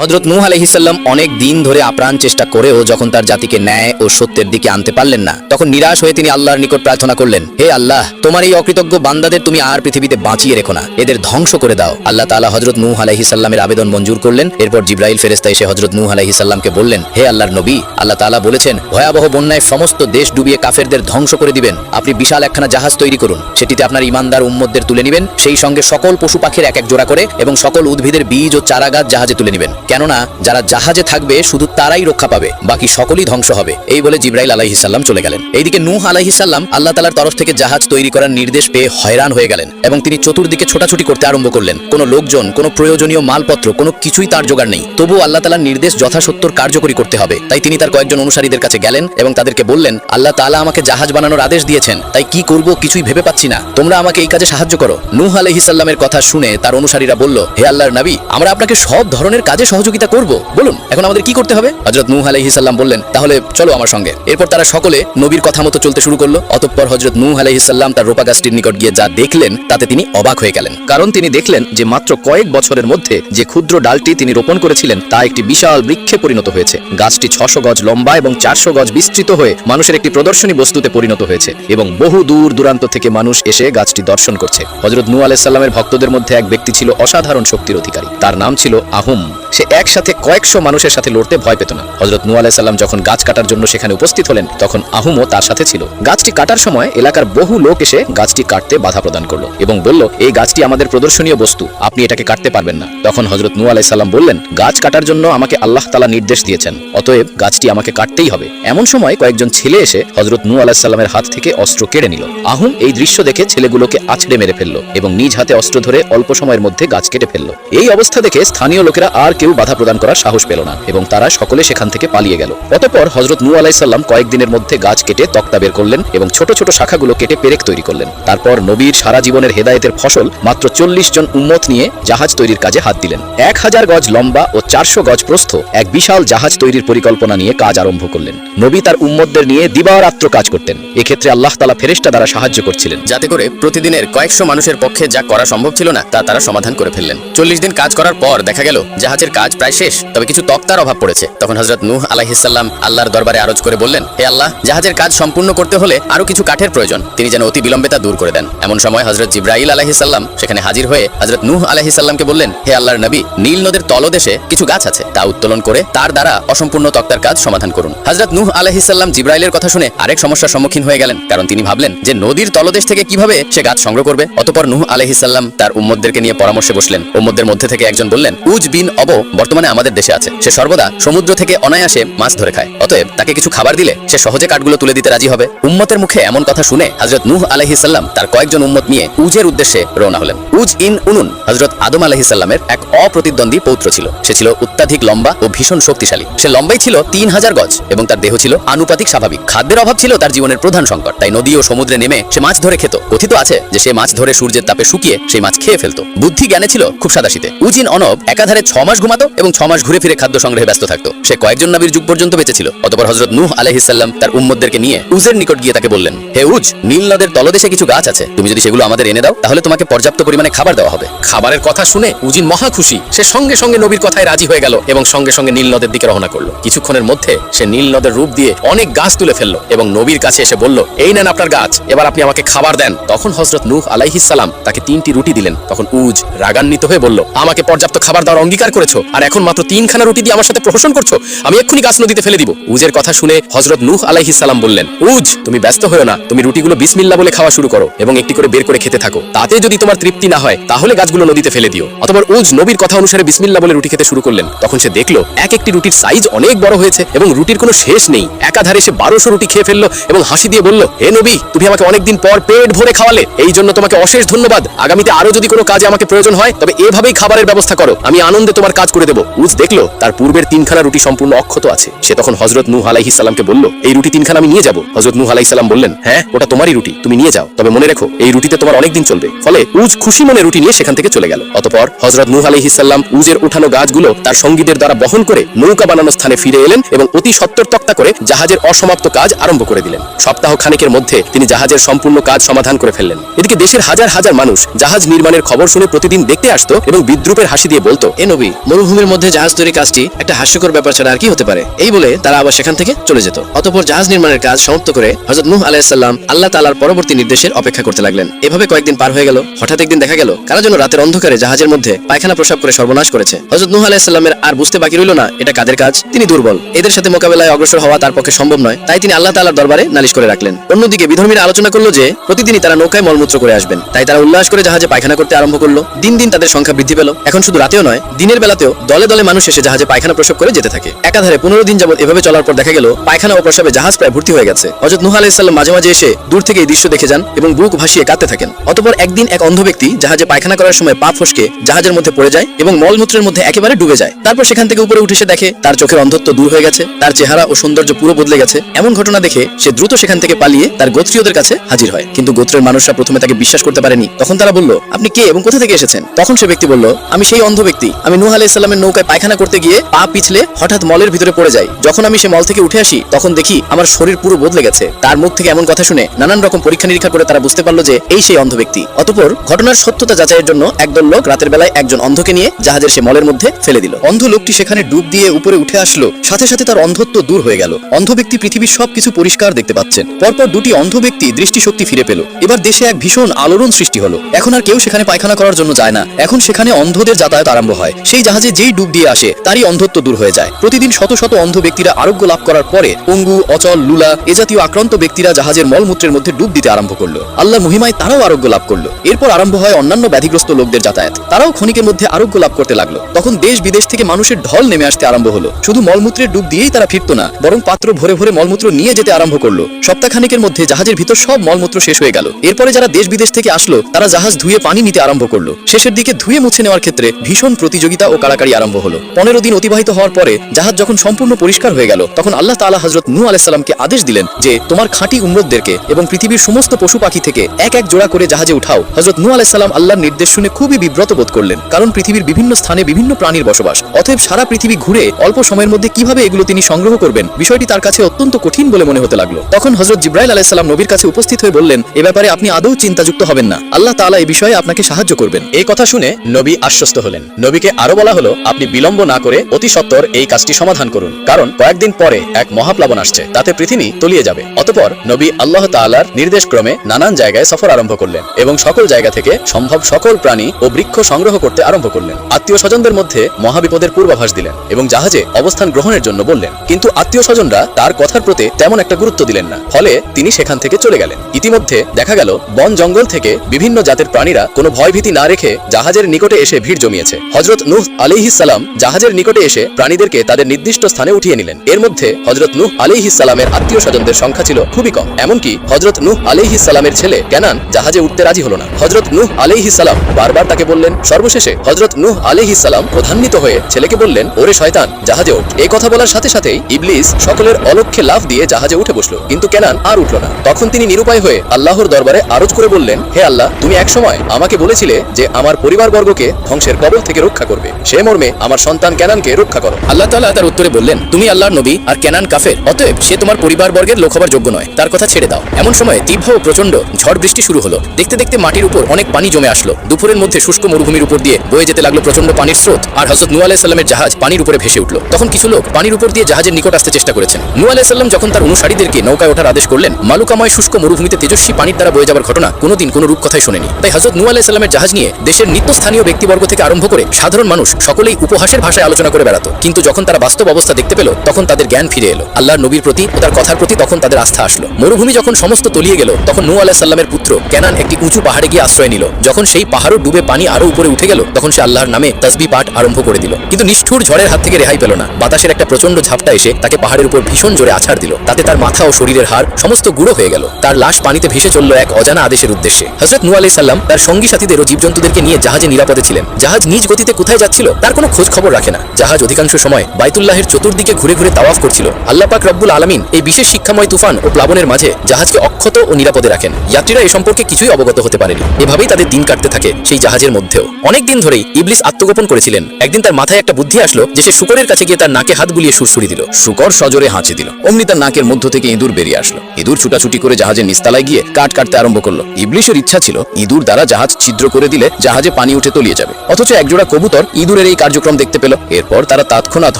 হজরত নূহ আলহিসাল্লাম অনেক দিন ধরে আপ্রাণ চেষ্টা করেও যখন তার জাতিকে ন্যায় ও সত্যের দিকে আনতে পারলেন না, তখন নিরাশ হয়ে তিনি আল্লাহর নিকট প্রার্থনা করলেন, হে আল্লাহ, তোমার এই অকৃতজ্ঞ বান্দাদের তুমি আর পৃথিবীতে বাঁচিয়ে রেখো না, এদের ধ্বংস করে দাও। আল্লাহ তালা হজরত নূহ আলহিসাল্লামের আবেদন মঞ্জুর করলেন, এরপর জিব্রাইল ফেরেস্তা এসে হজরত নূহ আলহিসাল্লামকে বললেন, হে আল্লাহর নবী, আল্লাহ তালা বলেছেন, ভয়াবহ বন্যায় সমস্ত দেশ ডুবিয়ে কাফেরদের ধ্বংস করে দিবেন। আপনি বিশাল একখানা জাহাজ তৈরি করুন, সেটিতে আপনার ইমানদার উম্মতদের তুলে নেবেন, সেই সঙ্গে সকল পশু পাখির এক এক জোড়া করে এবং সকল উদ্ভিদের বীজ ও চারাগাছ জাহাজে তুলে নেবেন। কেননা যারা জাহাজে থাকবে শুধু তারাই রক্ষা পাবে, বাকি সকলেই ধ্বংস হবে। এই বলে জিব্রাইল আলাইহিসাল্লাম চলে গেলেন। এইদিকে নূহ আলাইহিসাল্লাম আল্লাহ তালার তরফ থেকে জাহাজ তৈরি করার নির্দেশ পেয়ে হয়রান হয়ে গেলেন এবং তিনি চতুর্দিকে ছোটাছুটি করতে আরম্ভ করলেন। কোনো লোকজন, কোনো প্রয়োজনীয় মালপত্র, কোনো কিছুই তার জোগাড় নেই। তবু আল্লাহ তালার নির্দেশ যথাসত্তর কার্যকরী করতে হবে। তাই তিনি তার কয়েকজন অনুসারীদের কাছে গেলেন এবং তাদেরকে বললেন, আল্লাহ তালা আমাকে জাহাজ বানানোর আদেশ দিয়েছেন, তাই কি করব কিছুই ভেবে পাচ্ছি না। তোমরা আমাকে এই কাজে সাহায্য করো। নূহ আলাইহিসাল্লামের কথা শুনে তার অনুসারীরা বলল, হে আল্লাহর নবী, আমরা আপনাকে সব ধরনের কাজে সহযোগিতা করব? বলুন, এখন আমাদের কি করতে হবে? হজরত নূহ আলাইহিসাল্লাম বললেন, তাহলে চলো আমার সঙ্গে। এরপর তারা সকলে নবীর কথা মতো চলতে শুরু করল। অতঃপর হজরত নূহ আলাইহিসাল্লাম তার রোপা গাছটির নিকট গিয়ে যা দেখলেন, তাতে তিনি অবাক হয়ে গেলেন। কারণ তিনি দেখলেন যে মাত্র কয়েক বছরের মধ্যে যে ক্ষুদ্র ডালটি তিনি রোপণ করেছিলেন, তা একটি বিশাল বৃক্ষে পরিণত হয়েছে। গাছটি ছশো গজ লম্বা এবং চারশো গজ বিস্তৃত হয়ে মানুষের একটি প্রদর্শনী বস্তুতে পরিণত হয়েছে এবং বহু দূর দূরান্ত থেকে মানুষ এসে গাছটি দর্শন করছে। হজরত নূ আলাইসাল্লামের ভক্তদের মধ্যে এক ব্যক্তি ছিল অসাধারণ শক্তির অধিকারী। তার নাম ছিল আহুম। সে একসাথে কয়েকশো মানুষের সাথে লড়তে ভয় পেত না। হজরত নূ আলাইসাল্লাম যখন গাছ কাটার জন্য সেখানে উপস্থিত হলেন, তখন আহুমও তার সাথে ছিল। গাছটি কাটার সময় এলাকার বহু লোক এসে গাছটি কাটতে বাধা প্রদান করল এবং বলল, এই গাছটি আমাদের প্রদর্শনীয় বস্তু, আপনি এটাকে কাটতে পারবেন না। তখন হজরত নূ আলাইসাল্লাম বললেন, গাছ কাটার জন্য আমাকে আল্লাহ তালা নির্দেশ দিয়েছেন, অতএব গাছটি আমাকে কাটতেই হবে। এমন সময় কয়েকজন ছেলে এসে হজরত নূ আলাহিসাল্লামের হাত থেকে অস্ত্র কেড়ে নিল। আহুম এই দৃশ্য দেখে ছেলেগুলোকে আছড়ে মেরে ফেলল এবং নিজ হাতে অস্ত্র ধরে অল্প সময়ের মধ্যে গাছ কেটে ফেলল। এই অবস্থা দেখে স্থানীয় লোকেরা আর কেউ বাধা প্রদান করার সাহস পেল না এবং তারা সকলে সেখান থেকে পালিয়ে গেল। অতঃপর হজরত নূ আলাইসাল্লাম কয়েকদিনের মধ্যে গাছ কেটে তক্তা বের করলেন এবং ছোট ছোট শাখাগুলো কেটে পেরেক তৈরি করলেন। তারপর নবীর সারা জীবনের হেদায়েতের ফসল মাত্র চল্লিশ জন উম্মত নিয়ে জাহাজ তৈরির কাজে হাত দিলেন। এক হাজার গজ লম্বা ও চারশো গজ প্রস্থ এক বিশাল জাহাজ তৈরির পরিকল্পনা নিয়ে কাজ আরম্ভ করলেন। নবী তার উম্মতদের নিয়ে দিবারাত্র কাজ করতেন। এক্ষেত্রে আল্লাহ তালা ফেরেশতা দ্বারা সাহায্য করছিলেন। যাতে করে প্রতিদিনের কয়েকশো মানুষের পক্ষে যা করা সম্ভব ছিল না, তা তারা সমাধান করে ফেললেন। চল্লিশ দিন কাজ করার পর দেখা গেল, জাহাজের কাজ প্রায় শেষ। তবে কিছু তক্তার অভাব পড়েছে। তখন হজরত নূহ আলাহিসাল্লাম আল্লাহর দরবারে আরজ করে বললেন, হে আল্লাহ, জাহাজের কাজ সম্পূর্ণ করতে হলে আরও কিছু কাঠের প্রয়োজন। তিনি যেন অতি বিলম্বে তা দূর করে দেন। এমন সময় হজরত জিব্রাইল আলাহিসাল্লাম সেখানে হাজির হয়ে হজরত নূহ আলাহিসাল্লামকে বললেন, হে আল্লাহর নবী, নীল নদের তলদেশে কিছু গাছ আছে। তা উত্তোলন করে তার দ্বারা অসম্পূর্ণ তক্তার কাজ সমাধান করুন। হজরত নূহ আলাহিসাল্লাম জিব্রাইলের কথা শুনে আরেক সমস্যার সম্মুখীন হয়ে গেলেন। কারণ তিনি ভাবলেন যে নদীর তলদেশ থেকে কীভাবে সে গাছ সংগ্রহ করবে। অতপর নূহ আলাহিসাল্লাম তার উম্মদদেরকে নিয়ে পরামর্শে বসলেন। উম্মদের মধ্যে থেকে একজন বললেন, উজ বিন অব বর্তমানে আমাদের দেশে আছে। সে সর্বদা সমুদ্র থেকে অনায়াসে মাছ ধরে খায়। অতএব তাকে কিছু খাবার দিলে সে সহজে কাঠগুলো তুলে দিতে রাজি হবে। উম্মতের মুখে এমন কথা শুনে হজরত নূহ আলাহিসাল্লাম তার কয়েকজন উম্মত নিয়ে উজের উদ্দেশ্যে রওনা হলেন। উজ ইন উনুন হজরত আদম আলাহিসাল্লামের এক অপ্রতিদ্বন্দ্বী পৌত্র ছিল। সে ছিল অত্যাধিক লম্বা ও ভীষণ শক্তিশালী। সে লম্বাই ছিল তিন হাজার গজ এবং তার দেহ ছিল আনুপাতিক স্বাভাবিক। খাদ্যের অভাব ছিল তার জীবনের প্রধান সংকট। তাই নদী ও সমুদ্রে নেমে সে মাছ ধরে খেত। কথিত আছে যে সে মাছ ধরে সূর্যের তাপে শুকিয়ে সেই মাছ খেয়ে ফেলত। বুদ্ধি জ্ঞানে ছিল খুব সাদাশীতে। উজিন অনব একাধারে ছ মাস ঘুমাতো এবং ছ মাস ঘুরে ফিরে খাদ্য সংগ্রহে ব্যস্ত থাকতো। সে কয়েকজন নবীর যুগ পর্যন্ত বেঁচে ছিল অতপর হজরত নূহ আলাইহিসাল্লাম তার উম্মদদেরকে নিয়ে উজের নিকট গিয়ে তাকে বললেন, হে উজ, নীল নদের তলদেশে কিছু গাছ আছে। তুমি যদি সেগুলো আমাদের এনে দাও, তাহলে তোমাকে পর্যাপ্ত পরিমাণে খাবার দেওয়া হবে। খাবারের কথা শুনে উজিন মহা খুশি। সে সঙ্গে সঙ্গে নবীর কথায় রাজি হয়ে গেল এবং সঙ্গে সঙ্গে নীল নদের দিকে রওনা করল। কিছুক্ষণের মধ্যে সে নীল নদের রূপ দিয়ে অনেক গাছ তুলে ফেলল এবং নবীর কাছে এসে বলল, এই নেন আপনার গাছ, এবার আপনি আমাকে খাবার দেন। তখন হজরত নূহ আলাইহিসাল্লাম তাকে তিনটি রুটি দিলেন। তখন উজ রাগান্বিত হয়ে বলল, আমাকে পর্যাপ্ত খাবার দেওয়ার অঙ্গীকার করেছ? আর এখন মাত্র তিনখানা রুটি দিয়ে আমার সাথে প্রহসন করছ? আমি এক্ষুনি গাছ নদীতে ফেলে দিব। উজের কথা শুনে হজরত নূহ আলাইহিসাল্লাম বললেন, উজ, তুমি ব্যস্ত হয়েও না। তুমি রুটিগুলো বিসমিল্লা বলে খাওয়া শুরু করো এবং একটি করে বের করে খেতে থাকো। তাতে যদি তোমার তৃপ্তি না হয়, তাহলে গাছগুলো নদীতে ফেলে দিও। অতপর উজ নবীর কথা অনুসারে বিসমিল্লা বলে রুটি খেতে শুরু করলেন। তখন সে দেখল, এক একটি রুটির সাইজ অনেক বড় হয়েছে এবং রুটির কোনো শেষ নেই। একাধারে সে বারোশো রুটি খেয়ে ফেলল এবং হাসি দিয়ে বলল, হে নবী, তুমি আমাকে অনেকদিন পর পেট ভরে খাওয়ালে। এই জন্য তোমাকে অশেষ ধন্যবাদ। আগামীতে আরও যদি কোনো কাজে আমাকে প্রয়োজন হয়, তবে এভাবেই খাবারের ব্যবস্থা করো। আমি আনন্দে তোমার কাজ করে দেবো। উজ দেখল, তার পূর্বের তিনখানা রুটি সম্পূর্ণ অক্ষত আছে। সে তখন হজরত নূহ আলাইহিস সালামকে বলল, এই রুটি তিনখানা আমি নিয়ে যাব। হজরত নূহ আলাইহিস সালাম বললেন হ্যাঁ ওটা তোমারই রুটি, তুমি নিয়ে যাও। তবে মনে রেখো, এই রুটিতে তোমার অনেকদিন চলবে। ফলে উজ খুশি মনে রুটি নিয়ে সেখান থেকে চলে গেল। অতপর হজরত নূহ আলাইহিস সালাম উজের উঠানো গাছগুলো তার সঙ্গীদের দ্বারা বহন করে নৌকা বানানোর স্থানে ফিরে এলেন এবং অতি সত্তর তক্তা করে জাহাজের অসমাপ্ত কাজ আরম্ভ করে দিলেন। সপ্তাহ খানেকের মধ্যে তিনি জাহাজের সম্পূর্ণ কাজ সমাধান করে ফেললেন। এদিকে দেশের হাজার হাজার মানুষ জাহাজ নির্মাণের খবর শুনে প্রতিদিন দেখতে আসতো এবং বিদ্রুপের হাসি দিয়ে বলতো, এ নবী মরুভূমির মধ্যে জাহাজ তৈরি কাজটি একটা হাস্যকর ব্যাপার ছাড়া আর কি হতে পারে। এই বলে তারা আবার সেখান থেকে চলে যেত। অতঃপর জাহাজ নির্মাণের কাজ সমাপ্ত করে হজরত নূহ আলাইসাল্লাম আল্লাহ তালার পরবর্তী নির্দেশের অপেক্ষা করতে লাগলেন। এভাবে কয়েকদিন পার হয়ে গেল। হঠাৎ একদিন দেখা গেল, কারা যেন রাতের অন্ধকারে জাহাজের মধ্যে পায়খানা প্রসাব করে সর্বনাশ করেছে। হজরত নূহ আলাইসাল্লামের আর বুঝতে বাকি রইল না, এটা কাদের কাজ? তিনি দুর্বল। এদের সাথে মোকাবেলায় অগ্রসর হওয়া তার পক্ষে সম্ভব নয়, তাই তিনি আল্লাহ তালার দরবারে নালিশ করে রাখলেন। অন্যদিকে বিধর্মীরা আলোচনা করল যে, প্রতিদিনই তারা নৌকায় মলমূত্র করে আসবেন। তাই তারা উল্লাস করে জাহাজে পায়খানা করতে আরম্ভ করল। দিন দিন তাদের সংখ্যা বৃদ্ধি পেল। এখন শুধু রাতেও নয়, দিনের বেলাতেও দলে দলে মানুষ এসে জাহাজে পায়খানা প্রসব করে যেতে থাকে। একাধারে পনেরো দিন যাবত এভাবে চলার পর দেখা গেল, পায়খানা ও প্রসাবে জাহাজ প্রায় ভর্তি হয়ে গেছে। হজরত নুহ আলাইসাল্লাম মাঝে মাঝে এসে দূর থেকে এই দৃশ্য দেখে যান এবং বুক ভাসিয়ে কাঁদতে থাকেন। অতপর একদিন এক অন্ধ ব্যক্তি জাহাজে পায়খানা করার সময় পা ফসকে জাহাজের মধ্যে পড়ে যায় এবং মলমূত্রের মধ্যে একেবারে ডুবে যায়। তারপর সেখান থেকে উপরে উঠে এসে দেখে, তার চোখের অন্ধত্ব দূর হয়ে গেছে, তার চেহারা ও সৌন্দর্য পুরো বদলে গেছে। এমন ঘটনা দেখে সে দ্রুত সেখান থেকে পালিয়ে তার গোত্রীয়দের কাছে হাজির হয়। কিন্তু গোত্রের মানুষরা প্রথমে তাকে বিশ্বাস করতে পারেনি। তখন তারা বলল, আপনি কে এবং কোথা থেকে এসেছেন? তখন সে ব্যক্তি বলল, আমি সেই অন্ধ ব্যক্তি। আমি নুহ আলাইসাল্লামের নৌকায় পায়খানা করতে গিয়ে পা পিছলে হঠাৎ মলের ভিতরে পড়ে যাই যখন আমি সে মল থেকে উঠে আসি, তখন দেখি আমার শরীর পুরো বদলে গেছে। তার মুখ থেকে এমন কথা শুনে নানান রকম পরীক্ষা নিরীক্ষা করে তারা বুঝতে পারল যে এই সেই অন্ধ ব্যক্তি। অতপর ঘটনার সত্যতা যাচাইয়ের জন্য একদল লোক রাতের বেলায় একজন অন্ধকে নিয়ে জাহাজের সে মলের মধ্যে ফেলে দিল। অন্ধ লোকটি সেখানে ডুব দিয়ে উপরে উঠে আসলো, সাথে সাথে তার অন্ধত্ব দূর হয়ে গেল। অন্ধ ব্যক্তি পৃথিবীর সবকিছু পরিষ্কার দেখতে পাচ্ছেন। পরপর দুটি অন্ধ ব্যক্তি দৃষ্টিশক্তি ফিরে পেল। এবার দেশে এক ভীষণ আলোড়ন সৃষ্টি হলো। এখন আর কেউ সেখানে পায়খানা করার জন্য যায় না। এখন সেখানে অন্ধদের যাতায়াত আরম্ভ হয়। সেই জাহাজে যেই ডুব দিয়ে আসে, তারই অন্ধত্ব দূর হয়ে যায়। প্রতিদিন শত শত অন্ধ ব্যক্তিরা আরোগ্য লাভ করার পরে পঙ্গু, অচল, লুলা, এ জাতীয় আক্রান্ত ব্যক্তিরা জাহাজের মলমূত্রের মধ্যে ডুব দিতে আরম্ভ করল। আল্লাহর মহিমায় তারাও আরোগ্য লাভ করল। এরপর আরম্ভ হয় অন্যান্য ব্যাধিগ্রস্ত লোকদের যাতায়াত। তারাও ক্ষণিকের মধ্যে আরোগ্য লাভ করতে লাগল। তখন দেশ বিদেশ থেকে মানুষের ঢল নেমে আসতে আরম্ভ হলো। শুধু মলমূত্রের ডুব দিয়েই তারা ফিরতো না, বরং পাত্র ভরে ভরে মলমূত্র নিয়ে যেতে আরম্ভ করল। সপ্তাহখানিকের মধ্যে জাহাজের ভিতর সব মলমূত্র শেষ হয়ে গেল। এরপরে যারা দেশ বিদেশ থেকে আসলো, তারা জাহাজ ধুয়ে পানি নিতে আরম্ভ করল। শেষের দিকে ধুয়ে মুছে নেওয়ার ক্ষেত্রে ভীষণ প্রতিযোগিতা ও কাড়াকাড়ি আরম্ভ হলো। পনেরো দিন অতিবাহিত হওয়ার পরে জাহাজ যখন সম্পূর্ণ পরিষ্কার হয়ে গেল, তখন আল্লাহ তাআলা হজরত নূ আলাইসাল্লামকে আদেশ দিলেন যে, তোমার খাঁটি উম্মতদেরকে এবং পৃথিবীর সমস্ত পশু পাখি থেকে এক এক জোড়া করে জাহাজে উঠাও। হজরত নূ আলাইসাল্লাম আল্লাহর নির্দেশ শুনে খুবই বিব্রত বোধ করলেন, কারণ পৃথিবীর বিভিন্ন স্থানে বিভিন্ন প্রাণীর বসবাস। অতএব সারা পৃথিবী ঘুরে অল্প সময়ের মধ্যে কীভাবে এগুলো তিনি সংগ্রহ করবেন, বিষয়টি তার কাছে অত্যন্ত কঠিন বলে মনে হতে লাগল। তখন হজরত জিব্রাইল আলাইসাল্লাম নবীর কাছে উপস্থিত হয়ে বললেন, এ ব্যাপারে আপনি আদৌ চিন্তাযুক্ত হবেন না। আল্লাহ তাআলা এই বিষয়ে আপনাকে সাহায্য করবেন। এই কথা শুনে নবী আশ্বস্ত হলেন। নবীকে আরও বলা হলো আপনি বিলম্ব না করে অতি সত্বর এই কাজটি সমাধান করুন। কারণ কয়েকদিন পরে এক মহাপ্লাবন আসছে, তাতে পৃথিবী তলিয়ে যাবে। অতপর নবী আল্লাহ তাআলার নির্দেশ ক্রমে নানান জায়গায় সফর আরম্ভ করলেন এবং সকল জায়গা থেকে সম্ভব সকল প্রাণী ও বৃক্ষ সংগ্রহ করতে আরম্ভ করলেন। আত্মীয় স্বজনদের মধ্যে মহাবিপদের পূর্বাভাস দিলেন এবং জাহাজে অবস্থান গ্রহণের জন্য বললেন। কিন্তু আত্মীয় স্বজনরা তার কথার প্রতি তেমন একটা গুরুত্ব দিলেন না। ফলে তিনি সেখান থেকে চলে গেলেন। ইতিমধ্যে দেখা গেল, বন জঙ্গল থেকে বিভিন্ন জাতের প্রাণীরা কোনো ভয়ভীতি না রেখে জাহাজের নিকটে এসে ভিড় জমিয়েছে। হজরত নুহ আলিহিস সালাম জাহাজের নিকটে এসে প্রাণীদেরকে তাদের নির্দিষ্ট স্থানে উঠিয়ে নিলেন। এর মধ্যে হজরত নূহ আলিহিস সালামের আত্মীয় স্বজনদের সংখ্যা ছিল খুবই কম। এমনকি হজরত নূহ আলিহিস সালামের ছেলে কেনান জাহাজে উঠতে রাজি হলো না। হজরত নূহ আলিহিস সালাম বারবার তাকে বললেন, সর্বশেষে হজরত নূহ আলিহিস সালাম প্রধান্বিত হয়ে ছেলেকে বললেন, ওরে শয়তান, জাহাজে ওঠ। এই কথা বলার সাথে সাথেই ইবলিস সকলের অলক্ষ্যে লাফ দিয়ে জাহাজে উঠে বসল। কিন্তু কেনান আর উঠল না। তখন তিনি নিরুপায় হয়ে আল্লাহর দরবারে আরজ করে বললেন, হে আল্লাহ, তুমি একসময় আমাকে বলেছিলে যে আমার পরিবারবর্গকে ধ্বংসের কবল থেকে রক্ষা করবে। সে মর্মে আমার সন্তান কেনানকে রক্ষা করো। আল্লাহ তাআলা তার উত্তরে বললেন, তুমি আল্লাহর নবী আর কেনান কাফের, অতএব সে তোমার পরিবার বর্গের লোক হবার যোগ্য নয়। তার কথা ছেড়ে দাও। এমন সময় তীব্র ও প্রচণ্ড ঝড় বৃষ্টি শুরু হলো। দেখতে দেখতে মাটির উপর অনেক পানি জমে আসলো। দুপুরের মধ্যে শুষ্ক মরুভূমির উপর দিয়ে বয়ে যেতে লাগল প্রচণ্ড পানির স্রোত আর হজরত নূ আলাইসাল্লামের জাহাজ পানির উপরে ভেসে উঠল। তখন কিছু লোক পানির উপর দিয়ে জাহাজের নিকট আসতে চেষ্টা করেছেন। নূ আলাইসাল্লাম যখন তার অনুসারীদেরকে নৌকায় ওঠার আদেশ করলেন, মালুকাময় শুষ্ক মরুভূমিতে তেজস্বী পানির দ্বারা বয়ে যাবার ঘটনা কোনোদিন কোনো রূপকথাই শোনেনি। তাই হজরত নূ আলাইসাল্লামের জাহাজ নিয়ে দেশের নিত্যস্থানীয় ব্যক্তিবর্গ থেকে আরম্ভ করে সাধারণ মানুষ সকলেই উপহাসের ভাষায় আলোচনা করে বেড়াতো। কিন্তু যখন তারা বাস্তব অবস্থা দেখতে পেল, তখন তাদের জ্ঞান ফিরে এলো। আল্লাহর নবীর প্রতি ও তার কথার প্রতি তখন তাদের আস্থা আসলো। মরুভূমি যখন সমস্ত তলিয়ে গেল, তখন নূ আলাইসাল্লামের পুত্র কেনান একটি উঁচু পাহাড়ে গিয়ে আশ্রয় নিল। যখন সেই পাহাড়ও ডুবে পানি আরও উপরে উঠে গেল, তখন সে আল্লাহর নামে তসবি পাঠ আরম্ভ করে দিল। কিন্তু নিষ্ঠুর ঝড়ের হাত থেকে রেহাই পেল না। বাতাসের একটা প্রচণ্ড ঝাপটা এসে তাকে পাহাড়ের উপর ভীষণ জোরে আছাড় দিল। তাতে তার মাথা ও শরীরের হাড় সমস্ত গুঁড়ো হয়ে গেল। তার লাশ পানিতে ভেসে চলল এক অজানা আদেশের উদ্দেশ্যে। হজরত নু আলাই সাল্লাম তার সঙ্গী সাথীদের ও জীবজন্তুদেরকে নিয়ে জাহাজে নিরাপদে ছিলেন। জাহাজ নিজ গতিতে কোথায় যাচ্ছিল তার কোনো খোঁজ খবর রাখে না। জাহাজ অধিকাংশ সময় বাইতুল্লাহের চতুর্দিকে ঘুরে ঘুরে তাওয়াফ করছিল। আল্লাপাক রব্বুল আলমিন এই বিশেষ শিক্ষাময় তুফান ও প্লাবনের মাঝে জাহাজকে অক্ষত ও নিরাপদে রাখেন। যাত্রীরা এ সম্পর্কে কিছুই অবগত হতে পারেনি। এভাবেই তাদের দিন কাটতে থাকে সেই জাহাজের মধ্যেও। অনেক দিন ধরেই ইবলিস আত্মগোপন করেছিলেন। একদিন তার মাথায় একটা বুদ্ধি আসলো যে সে শুকরের কাছে গিয়ে তার নাকে হাত বুলিয়ে সুরসুরি দিল। শুকর সজরে হাঁচি দিল। অমনি তার নাকের মধ্য থেকে ইঁদুর বেরিয়ে আসলো। ইঁদুর ছুটাছুটি করে জাহাজের নিস্তালায় গিয়ে কাট কাটতে আরম্ভ করল। ইবলিশের ইচ্ছা ছিল ইঁদুর দ্বারা জাহাজ ছিদ্র করে দিলে জাহাজে পানি উঠে তলিয়ে যাবে। অথচ একজোড়া কবুতর ইঁদুরের ইঁদুরের এই কার্যক্রম দেখতে পেল। এরপর তারা তৎক্ষণাৎ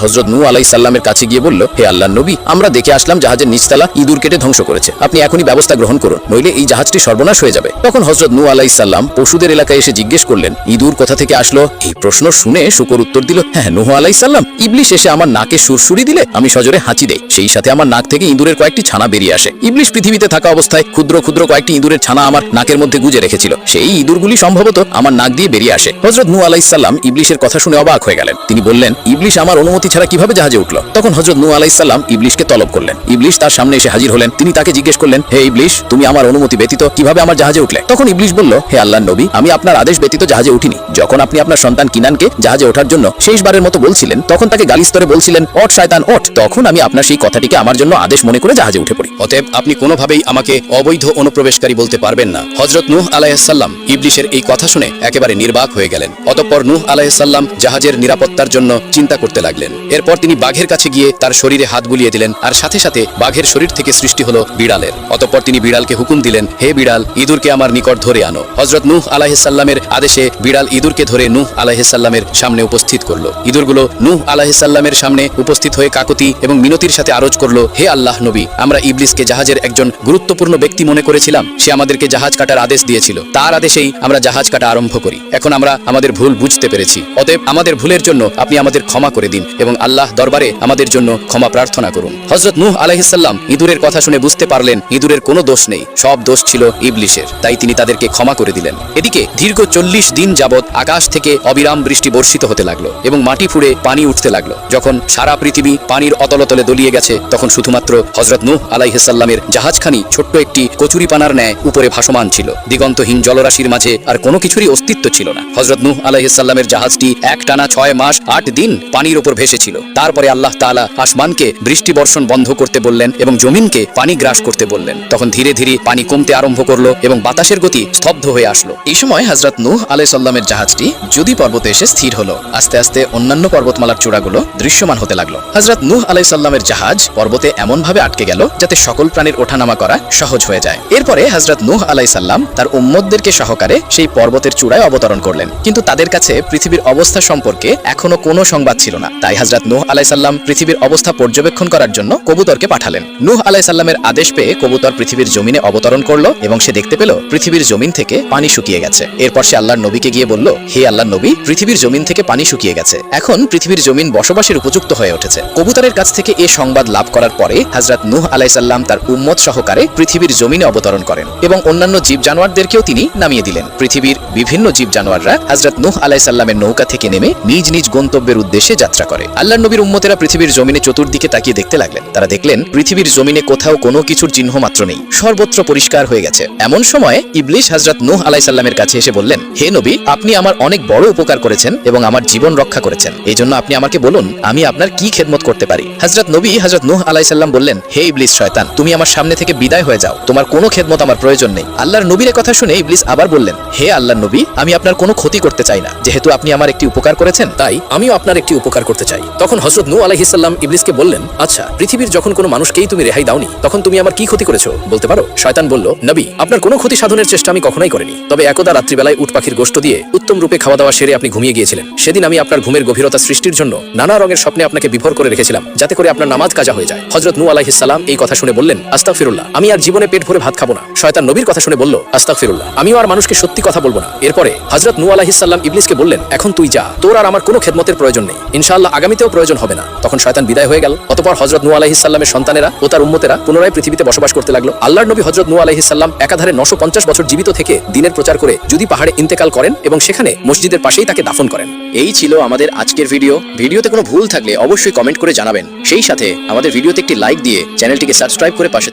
হজরত নূ আলাই সাল্লামের কাছে গিয়ে বলল, হে আল্লাহ নবী, আমরা দেখে আসলাম জাহাজের নিচতলা ইঁদুর কেটে ধ্বংস করেছে। আপনি এখনই ব্যবস্থা গ্রহণ করুন, নইলে এই জাহাজটি সর্বনাশ হয়ে যাবে। তখন হজরত নূ আলাই সাল্লাম পশুদের এলাকায় এসে জিজ্ঞেস করলেন, ইঁদুর কোথা থেকে আসলো? এই প্রশ্ন শুনে শুকর উত্তর দিল হ্যাঁ নুহ আলাই সাল্লাম ইবলিশ এসে আমার নাকে সুরসুরি দিলে আমি সজোরে হাঁচি দেই। সেই সাথে আমার নাক থেকে ইঁদুরের কয়েকটি ছানা বেরিয়ে আসে। ইবলিশ পৃথিবীতে থাকা অবস্থায় ক্ষুদ্র ক্ষুদ্র কয়েকটি ইঁদুরের ছানা আমার নাকের মধ্যে গুজে রেখেছিল। সেই ইঁদুরগুলি সম্ভবত আমার নাক দিয়ে বেরিয়ে আসে। হজরত নু আলাই সাল্লাম ইবলিশের কথা শুনে অবাক হয়ে গেলেন। তিনি বললেন, ইবলিশ আমার অনুমতি ছাড়া কীভাবে জাহাজে উঠল? তখন হজরত নূ আলাই সাল্লাম ইবলিশকে তলব করলেন। ইবলিশ তার সামনে এসে হাজির হলেন। তিনি তাকে জিজ্ঞেস করলেন, হে ইবলিশ, তুমি আমার অনুমতি ব্যতীত কীভাবে আমার জাহাজে উঠলে? তখন ইবলিশ বলল, হে আল্লাহ নবী, আমি আপনার আদেশ ব্যতীত জাহাজে উঠিনি। যখন আপনি আপনার সন্তান কিনানকে জাহাজে ওঠার জন্য শেষবারের মতো বলছিলেন, তখন তাকে গালি স্তরে বলছিলেন ওঠ শয়তান ওঠ তখন আমি আপনার সেই কথাটিকে আমার জন্য আদেশ মনে করে জাহাজে উঠে পড়ি। অতএব আপনি কোনোভাবেই আমাকে অবৈধ অনুপ্রবেশকারী বলতে পারবেন না। হজরত নূহ আলাইসাল্লাম ইবলিশের এই কথা শুনে একেবারে নির্বাক হয়ে গেলেন। অতঃপর নূহ আলাইসাল্লাম জাহাজের নিরাপত্তার জন্য চিন্তা করতে লাগলেন। এরপর তিনি বাঘের কাছে গিয়ে তার শরীরে হাত বুলিয়ে দিলেন আর সাথে সাথে বাঘের শরীর থেকে সৃষ্টি হলো বিড়ালের। অতঃপর তিনি বিড়ালকে হুকুম দিলেন, হে বিড়াল, ইঁদুরকে আমার নিকট ধরে আনো। হজরত নূহ আলাহিসাল্লামের আদেশে বিড়াল ইঁদুরকে ধরে নূহ আলাহিসাল্লামের সামনে উপস্থিত করল। ইঁদুরগুলো নূহ আলাহিসাল্লামের সামনে উপস্থিত হয়ে কাকতি এবং মিনতির সাথে আরোজ করল, হে আল্লাহ নবী, আমরা ইবলিসকে জাহাজের একজন গুরুত্বপূর্ণ ব্যক্তি মনে করেছিলাম। সে আমাদেরকে জাহাজ কাটার আদেশ দিয়েছিল। তার আদেশেই আমরা জাহাজ কাটা আরম্ভ করি। এখন আমরা আমাদের ভুল বুঝতে পেরেছি। অতএব আমাদের ভুলের জন্য আপনি আমাদের ক্ষমা করে দিন এবং আল্লাহ দরবারে আমাদের জন্য ক্ষমা প্রার্থনা করুন। হজরত নূহ আলাহিসাল্লাম ইঁদুরের কথা শুনে বুঝতে পারলেন ইঁদুরের কোনো দোষ নেই, সব দোষ ছিল ইবলিশের। তাই তিনি তাদেরকে ক্ষমা করে দিলেন। এদিকে দীর্ঘ চল্লিশ দিন যাবৎ আকাশ থেকে অবিরাম বৃষ্টি বর্ষিত হতে লাগল এবং মাটি ফুড়ে পানি উঠতে লাগল। যখন সারা পৃথিবী পানির অতলতলে দলিয়ে গেছে, তখন শুধুমাত্র হজরত নূহ আলাইহিসাল্লামের জাহাজখানি ছোট্ট একটি কচুরিপানার ন্যায় উপরে ভাসমান ছিল। দিগন্তহীন জলরাশির মাঝে আর কোনো কিছুরই অস্তিত্ব ছিল না। হজরত নূহ আলাইহিসাল্লামের জাহাজটি এক টানা ছয় মাস, আট দিন পানির উপর ভেসেছিল। তারপরে আল্লাহ তাআলা আসমানকে বৃষ্টি বর্ষণ বন্ধ করতে বললেন এবং জমিনকে পানি গ্রাস করতে বললেন। তখন ধীরে ধীরে পানি কমতে আরম্ভ করল এবং বাতাসের গতি স্তব্ধ হয়ে আসলো। এই সময় হজরত নূহ আলাই সাল্লামের জাহাজটি যদি পর্বতে এসে স্থির হলো, আস্তে আস্তে অন্যান্য পর্বতমালার চূড়াগুলো দৃশ্যমান হতে লাগল। হজরত নূহ আলাই সাল্লামের জাহাজ পর্বতে এমন ভাবে আটকে গেল যাতে সকল প্রাণীর ওঠানামা করা সহজ হয়ে যায়। এরপরে হজরত নূহ আলাই সাল্লাম তার উম্মতদেরকে সহকারে সেই পর্বতের চূড়ায় অবতরণ করলেন। কিন্তু তাদের কাছে পৃথিবীর অবস্থা সম্পর্কে এখনও কোনো সংবাদ ছিল না। তাই হজরত নূহ আলাই সাল্লাম পৃথিবীর অবস্থা পর্যবেক্ষণ করার জন্য কবুতরকে পাঠালেন। নূহ আলাই সাল্লামের আদেশ পেয়ে কবুতর পৃথিবীর জমিনে অবতরণ করল এবং সে দেখতে পেল পৃথিবীর জমিন থেকে পানি শুকিয়ে গেছে। এরপর সে আল্লাহর নবীকে গিয়ে বলল, হে আল্লাহর নবী, পৃথিবীর জমিন থেকে পানি শুকিয়ে গেছে। এখন পৃথিবীর জমিন বসবাসের উপযুক্ত হয়ে উঠেছে। কবুতরের কাছ থেকে এ সংবাদ লাভ করার পরে হজরত নূহ আলাইসাল্লাম তার উম্মত সহকারে পৃথিবীর জমিনে অবতরণ করেন এবং অন্যান্য জীব জানোয়ারদেরকেও তিনি নামিয়ে দিলেন। পৃথিবীর বিভিন্ন জীব জানোয়াররা হজরত নূহ আলাইসাল্লামের নৌকা থেকে নেমে নিজ নিজ গন্তব্যের উদ্দেশ্যে যাত্রা করে। আল্লাহ নবীর উম্মতেরা পৃথিবীর জমিনে চতুর্দিকে তাকিয়ে দেখতে লাগলেন। তারা দেখলেন, পৃথিবীর জমিনে কোথাও কোনো কিছুর চিহ্ন মাত্র নেই। সর্বত্র পরিষ্কার হয়ে গেছে। এমন সময় ইবলিশ হজরত নূহ আলাইসাল্লামের কাছে এসে বললেন, হে নবী, আপনি আমার অনেক বড় উপকার করেছেন এবং আমার জীবন রক্ষা করেছেন। এই জন্য আপনি আমাকে বলুন, আমি আপনার কি খেদমত করতে পারি? হজরত নবী হজরত নূহ আলাইসাল্লাম বললেন, হে ইবলিস শয়তান, তুমি আমার সামনে থেকে বিদায় হয়ে যাও। তোমার কোনো খেদমত আমার প্রয়োজন নেই। আল্লাহর নবীর কথা শুনে ইবলিস আবার বললেন, হে আল্লাহ নবী, আমি আপনার কোনো ক্ষতি করতে চাই না। যেহেতু আপনি আমার একটি উপকার করেছেন, তাই আমিও আপনার একটি উপকার করতে চাই। তখন হজরত নূ আলাইহিসাল্লাম ইবলিসকে বললেন আচ্ছা পৃথিবীর যখন কোনো মানুষকেই তুমি রেহাই দাওনি, তখন তুমি আমার কি ক্ষতি করেছ? বলতে পারো, শয়তান বলল, নবী, আপনার কোনো ক্ষতি সাধনের চেষ্টা আমি কখনোই করিনি। তবে একদা রাত্রিবেলায় উট পাখির গোষ্ঠ দিয়ে উত্তম রূপে খাওয়া দাওয়া সেরে আপনি ঘুমিয়ে গিয়েছিলেন। সেদিন আমি আপনার ঘুমের গভীরতা সৃষ্টির জন্য নানা রঙের স্বপ্নে আপনাকে বিভোর করে রেখেছিলাম, যাতে করে আপনার নামাজ কাজা হয়ে যায়। হজরত নূ আলাইহিসাল্লাম এই কথা শুনে বললেন আস্তাক ফিরুল্লাহ আমি আর জীবনে পেট ভরে ভাত খাব না। শয়তান নবীর কথা শুনে বলল আস্তাক ফিরুল্লাহ আমিও আর মানুষকে সত্যি কথা বলব না। এরপরে হজরত নূ আলাইহিসাল্লাম ইবলিসকে বললেন, এখন তুই যা তোর আর আমার কোনো খেদমতের প্রয়োজন নেই। ইনশাআল্লাহ আগামীতেও প্রয়োজন হবে না। তখন শয়তান বিদায় হয়ে গেল। অতপর হজরত নূ আলাইহিসাল্লামের সন্তানেরা ও তার উম্মতেরা পুনরায় পৃথিবীতে বসবাস করতে লাগল। আল্লাহর নবী হজরত নূ আলাইহিসাল্লাম একাধারে নশো পঞ্চাশ বছর জীবিত থেকে দিনের প্রচার করে যদি পাহাড়ে ইন্তেকাল করেন এবং সেখানে মসজিদের পাশেই তাকে দাফন করেন। এই ছিল আমাদের আজকের ভিডিও। ভিডিওতে কোনো ভুল থাকলে অবশ্যই কমেন্ট করে জানাবেন। সেই সাথে আমাদের ভিডিওতে একটি লাইক দিয়ে চ্যানেলটিকে সাবস্ক্রাইব করে পাশে